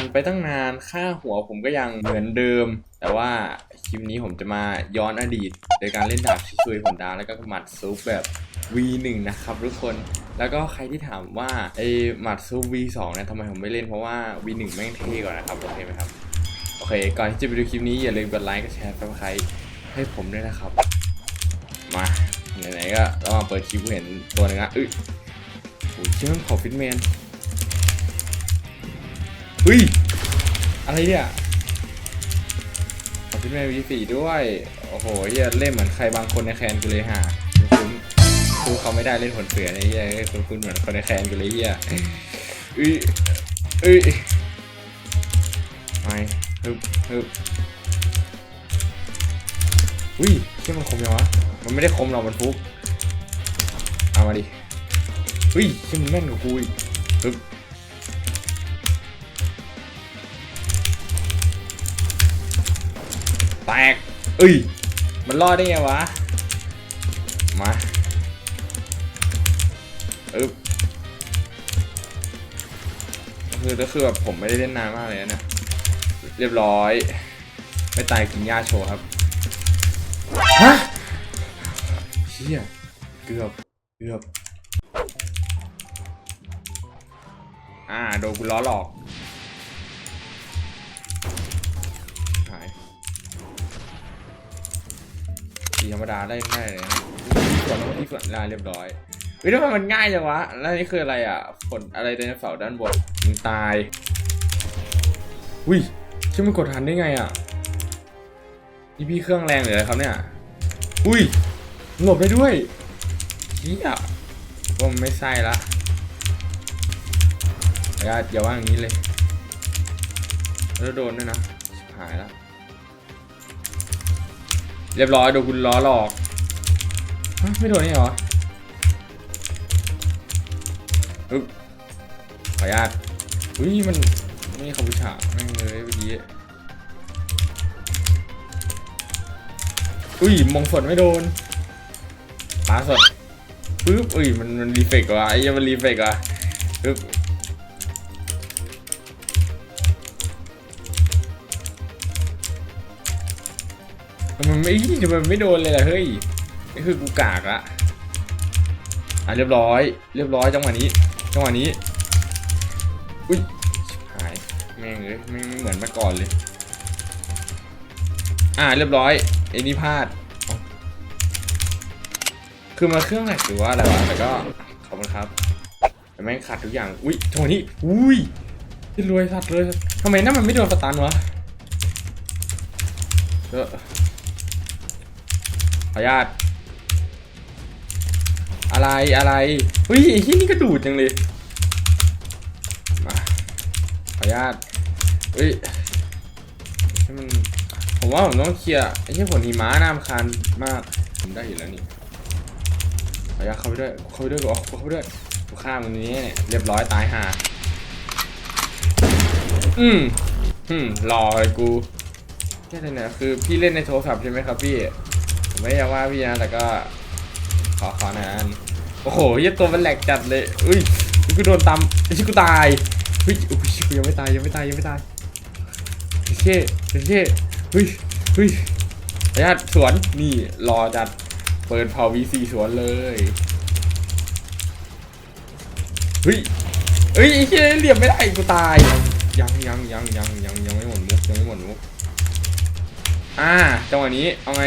านไปตั้งนานค่าหัวผมก็ยังเหมือนเดิม แต่ว่าคลิปนี้ผมจะมาย้อนอดีต โดยการเล่นดาบช่วยผลดาแล้วก็หมัดซุปแบบ V1 นะครับทุกคนแล้วก็ใครที่ถามว่าไอ้หมัดซุป V2 เนี่ยทำไมผมไม่เล่นเพราะว่า V1 แม่งเท่กว่านะครับโอเคไหมครับโอเค ก่อนที่จะไปดูคลิปนี้อย่าลืมกดไลค์กดแชร์ซับสไครต์ให้ผมด้วยนะครับมาไหนๆก็เรามาเปิดคลิปเห็นตัวหนึงอะอึโอ้ยชื่อมขอฟิตแมน เฮ้ย อะไรเนี่ยขอฟิตแมนวีสี่ด้วย โอ้โหเฮียเล่นเหมือนใครบางคนในแคนกูเลยฮะคุ้นคือเขาไม่ได้เล่นผลเสือในเฮียคุณคุณเหมือนคนในแคนกูเลยเฮียเอ้ยเอ้ยไม่ฮึบฮึบอุ้ยเชื่มันคมยังวะ มันไม่ได้คมหรอกมันฟุกเอามาดิเฮ้ยเชื่อมันแม่นกว่ากูอีกฮึบ แตกเอ้ย มันรอดได้ไงวะ มาอึบคือก็คือแบบผมไม่ได้เล่นนานมากเลยนะเนี่ยเรียบร้อย ไม่ตายกินหญ้าโชว์ครับ ฮะเชี่ยเกือบ เกือบ อ่า โดนกูล้อหลอก ธรรมดาได้ได้เลยนะส่วนที่ส่วนลาเรียบร้อยเฮ้ยทำไมมันง่ายจังวะ แล้วนี่คืออะไรอะผลอะไรไดโนเสาร์ด้านบนมึงตายอุ้ยชื่อมันกดทันได้ไงอะนี่พี่เครื่องแรงเลยครับเนี่ย อุ้ยหลบได้ด้วยเฮียว่ามันไม่ใช่ละอย่าอย่าว่าอย่างนี้เลย แล้วโดนด้วยนะหายละ เรียบร้อยโดนคุณล้อหลอกฮะไม่โดนนี่เหรออึ๊บขออนุญาตอุ้ยมันนี่คาบูชาแม่งเลยเมื่อกี้อุ้ยมงสดไม่โดนปาสดปึ๊บอุ้ยมันมันรีเฟกว่ะไอ้เหี้ยังมันรีเฟกว่ะปึ๊บ ไม่ทำไมไม่โดนเลยล่ะเฮ้ยนี่คือกูกากละอะเรียบร้อย เรียบร้อยจังหวะนี้จังหวะนี้อุ้ยหายแม่งเลยไม่ไม่เหมือนเมื่อก่อนเลย อ่าเรียบร้อยไอ้นี่พลาดคือมาเครื่องแหลกหรือว่าอะไรวะแต่ก็ขอบคุณครับแต่แม่งขาดทุกอย่างอุ้ยจังหวะนี้อุ้ยรวยสัตว์เลยทำไมนั่นมันไม่โดนสตันวะเออ ขออนุญาต อะไรอะไรอุ้ยไอ้ที่นี่ก็ดูดจังเลย มาขออนุญาตเฮ้ยให้มันผมว่าผมต้องเคลียร์ไอ้ที่ผลหิมะน่ารำคาญมากผมได้อยู่แล้วนี่ขออนุญาตเข้าไปด้วยเข้าไปด้วยกูเข้าไปด้วยกูฆ่ามันนี้เนี่ยเรียบร้อยตายห่าอืมอืมรอเลยกูแค่ไหนนี่ยคือพี่เล่นในโทรศัพท์ใช่ไหมครับพี่ ไม่อยากว่าพี่นะแต่ก็ขอขอหน่อยอันโอ้โหเหี้ยตัวมันแหลกจัดเลยอุ้ยกูโดนตำไอ้ชิกูตายเฮ้ยอุ้ยกูยังไม่ตายยังไม่ตายยังไม่ตายเช่เช่เฮ้ยเฮ้ยญาติสวนนี่รอจัดเปิดเผา VC สวนเลยเฮ้ยเฮ้ยไอ้เช่เหลี่ยมไม่ได้กูตายยังยังยังยังยังยังไม่หมดมุกยังไม่หมดมุกอ่าจังหวะนี้เอาไง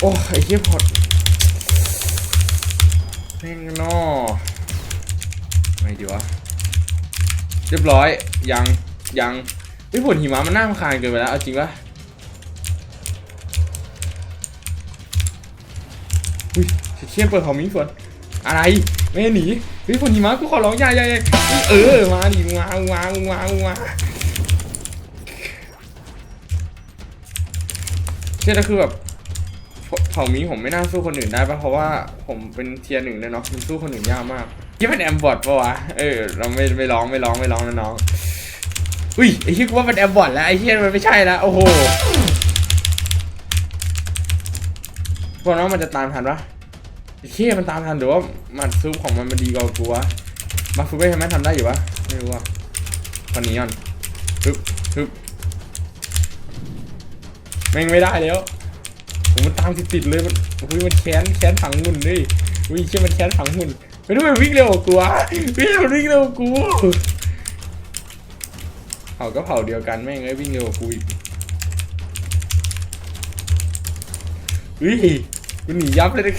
โอ้ไอ้เหี้ยพอดแม่งนนอไงดีวะ เรียบร้อย ยัง ยังไอ้ผลหิมะมันน่ารำคาญเกินไปแล้ว เอาจริงปะอุ้ยเชี่ยเปิดของมิงสวนอะไร ไม่หนีเฮ้ยผลหิมะกูขอร้องอย่าอย่าอย่าเออ มาดิมึงมามึงมามามึงมาเชี่ยแล้วคือแบบ เผ่ามีผมไม่น่าสู้คนอื่นได้ปะเพราะว่าผมเป็นเทียร์หนึ่งเลยเนาะมันสู้คนอื่นยากมากยี่เป็นแอมบอทปะวะเออเราไม่ไม่ร้องไม่ร้องไม่ร้องนะน้องอุ้ยไอ้ที่กูว่าเป็นแอมบอทแล้วไอ้เที่ยมันไม่ใช่แล้วโอ้โหพวกน้องมันจะตามทันปะไอ้เที่ยมันตามทันหรือว่ามันซูปของมันมันดีกว่ากูวะมาซูปไม่ทำไมทำได้อยู่ปะไม่รู้อะคนนี้ก่อนฮึบฮึบแม่งไม่ได้แล้ว ผมมันตามติดๆเลยมันอุ้ยมันแค้นแค้นฝังหุ่นเลยอุ้ยเชื่อมันแค้นฝังหุ่นไม่รู้มันวิ่งเร็วกว่ากูวะวิ่งมันวิ่งเร็วกูเผาก็เผาเดียวกันแม่งเลยวิ่งเร็วกว่ากูอีกอุ้ยกูหนียับเลยนะ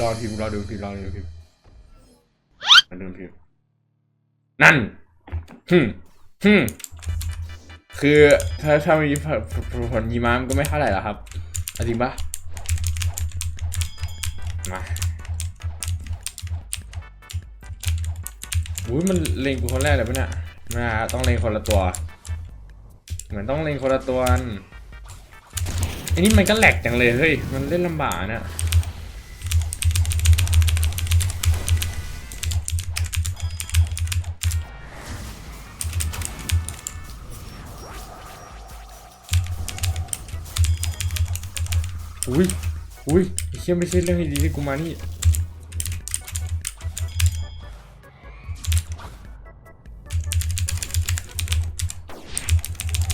รอพิมรอดูพิมรอดูพิมพ์มาดูพิมนั่นฮึมฮึม คือถ้าถ้ามีผลยีมามก็ไม่เท่าไหร่หรอกครับจริงปะมาอุ้ยมันเล็งกูคนแรกเลยปะเนี่ยมาต้องเล็งคนละตัว เหมือนต้องเล็งคนละตัวอันอันนี้มันก็แหลกจังเลยเฮ้ยมันเล่นลำบากเนี่ย อุ้ยอุ้ยไอ้เชี่ยไม่ใช่เรื่องดีที่กูมานี่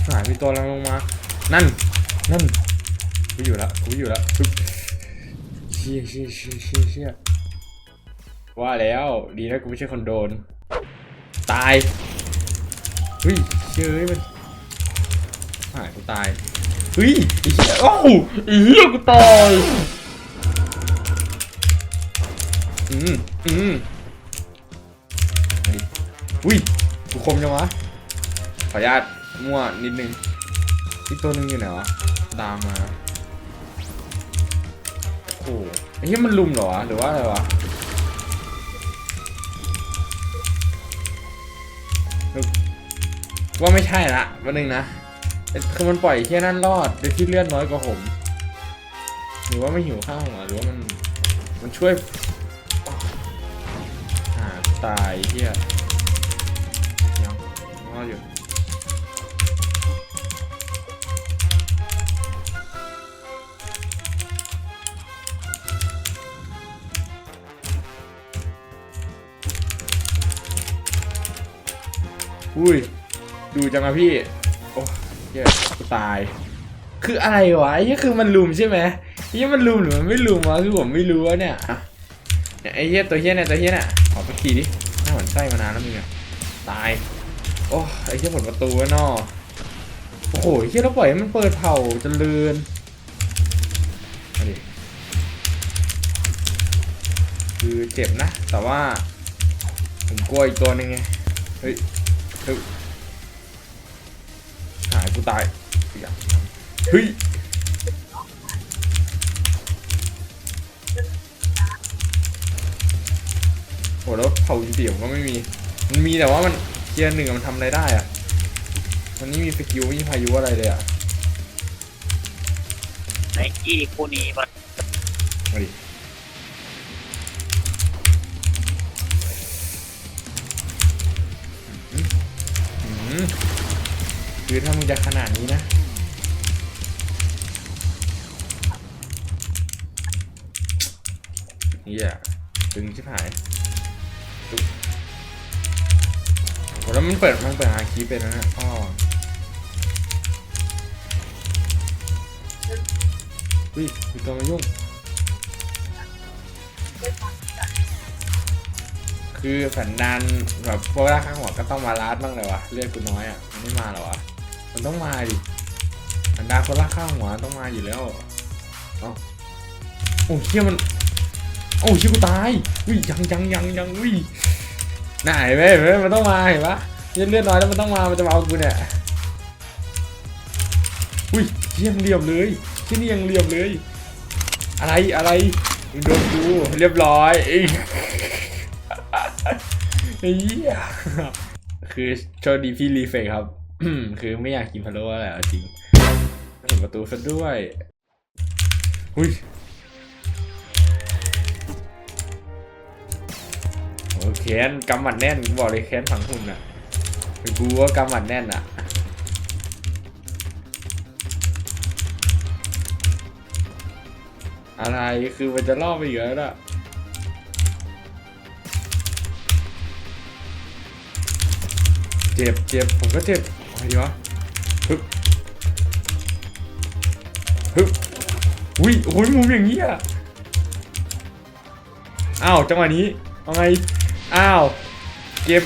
หายมีตัวลังลงมา นั่น นั่นกูอยู่แล้วกูอยู่แล้วเชี่ยเชี่ยเชี่ยเชี่ยเชี่ยว่าแล้วดีนะกูไม่ใช่คนโดน ตายเฮ้ยเชื่อเอ้ยมันหายกูตาย เฮ้ยไอ้เหี้ยโอ้าไอ้เหี้ยกูตายอืมอืมมาดิอุ้ยกูคมจังวะขออนุญาตมั่วนิดนึงอีกตัวหนึงอยู่ไหนวะตามมาโอ้โหไอ้เหี้ยมันลุมเหรอวะหรือว่าอะไรวะนึกว่าไม่ใช่ละวันหนึ่งนะ คือมันปล่อยแค่นั้นรอดโดยที่เลือดน้อยกว่าผม หรือว่าไม่หิวข้าวหรือว่ามัน มันช่วยหาตายเฮียยังรอดอยู่อุ้ย ดูจังอะพี่ เหี้ยกูตาย คืออะไรวะนี่คือมันลุมใช่ไหมนี่มันลุมหรือมันไม่ลุมวะคือผมไม่รู้วะเนี่ยอะเนี่ยไอ้เหี้ยตัวเหี้ยเนี่ยตัวเหี้ยเนี่ยขอสักทีดิหน้าหมันไส้มานานแล้วมึงอะตายโอ้ไอ้เหี้ยผลประตูวะนอโอ้โหไอ้เหี้ยเราปล่อยให้มันเปิดเผาเจริญมาดิคือเจ็บนะ แต่ว่า ผมกลัวอีกตัวหนึงไง เฮ้ยเฮ้ยหาย กูตายเฮ้ยโหแล้วเผาจริงๆก็ไม่มี มันมีแต่ว่ามันเกียร์หนึ่งอะมันทำอะไรได้อะมันนี่มีสกิลไม่มีพายุอะไรเลยอะไอ้กี้คู่นี้มันมาดิอืม คือถ้ามึงจะขนาดนี้นะเฮียตึงชิบหายตุ๊บโหแล้วมันเปิดมันเปิดหาคีเป็นนะฮะอ้ออุ้ยมีตัวมายุ่ง คือสันดานแบบพวกราข้างหัวก็ต้องมาลาดบ้างเลยวะเลือดกูน้อยอะ ไม่มาหรอวะ มันต้องมาดิสันดาคนราข้างหัวต้องมาอยู่แล้วเอ้าโอ้เชี่ยมันโอ้เชี่ยกูตายอุ้ยยังยังยังยังอุ้ยน่าเห็นเห็นไหมมันต้องมาเห็นปะเลือดเลือดน้อยแล้วมันต้องมามันจะมาเอากูเนี่ยอุ้ยเชี่ยยังเหลี่ยมเลยเชี่ยนี่ยังเหลี่ยมเลย อะไรอะไรโดนกูเรียบร้อยเอ้ยไอ้เหี้ยคือโชคดีพี่รีเฟกครับ คือไม่อยากกินพะโล้อะไรจริงเห็นประตูซะด้วยอุ้ยโอ้แขนกำหมัดแน่นบอกเลยแขนฝังหุ่นอะกูว่ากำหมัดแน่นอะอะไรคือมันจะล่อไปอยู่แล้วอะเจ็บเจ็บผมก็เจ็บ ไงดีวะฮึบฮึบอุ้ยโอ้ยมุมอย่างนี้อะอ้าวจังหวะนี้เอาไงอ้าวเก็บ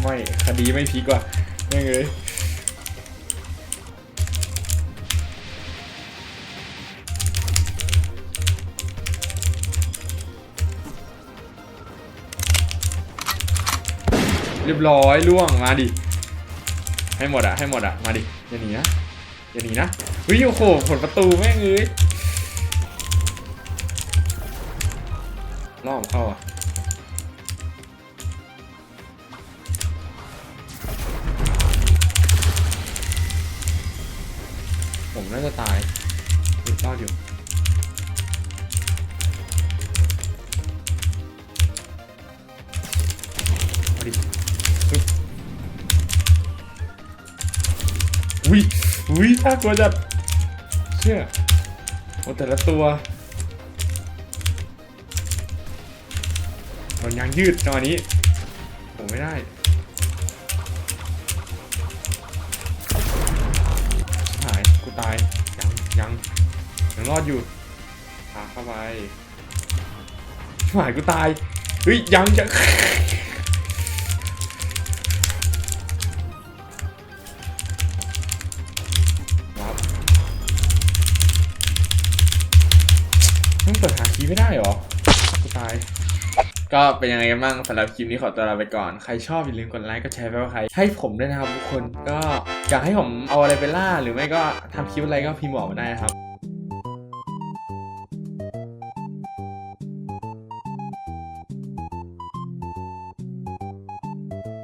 ไม่คดีไม่พลิกว่ะไม่งเลยเรียบร้อยล่วงมาดิ ให้หมดอะให้หมดอะมาดิอย่าหนีนะอย่าหนีนะเฮ้ยโอ้โหผลประตูแม่งเอ้ยล่อมเข้าอะผมน่าจะตายหยุดรอดอยู่ อุ้ยอุ้ยน่ากลัวจัดเชื่อโอ้แต่ละตัวมันยังยืดจังหวะนี้ผมไม่ได้หายกูตายยังยังยังรอดอยู่พาเข้าไปหายกูตายเฮ้ยยังยัง มึงเปิดหาคีย์ไม่ได้หรอกูตาย ก็เป็นยังไงกันบ้างสำหรับคลิปนี้ขอตัวลาไปก่อน ใครชอบอย่าลืมกดไลค์กดแชร์ไปว่าใคร ให้ผมด้วยนะครับทุกคน ก็อยากให้ผมเอาอะไรไปล่าหรือไม่ก็ทำคลิปอะไรก็พิมพ์บอกมาได้นะครับ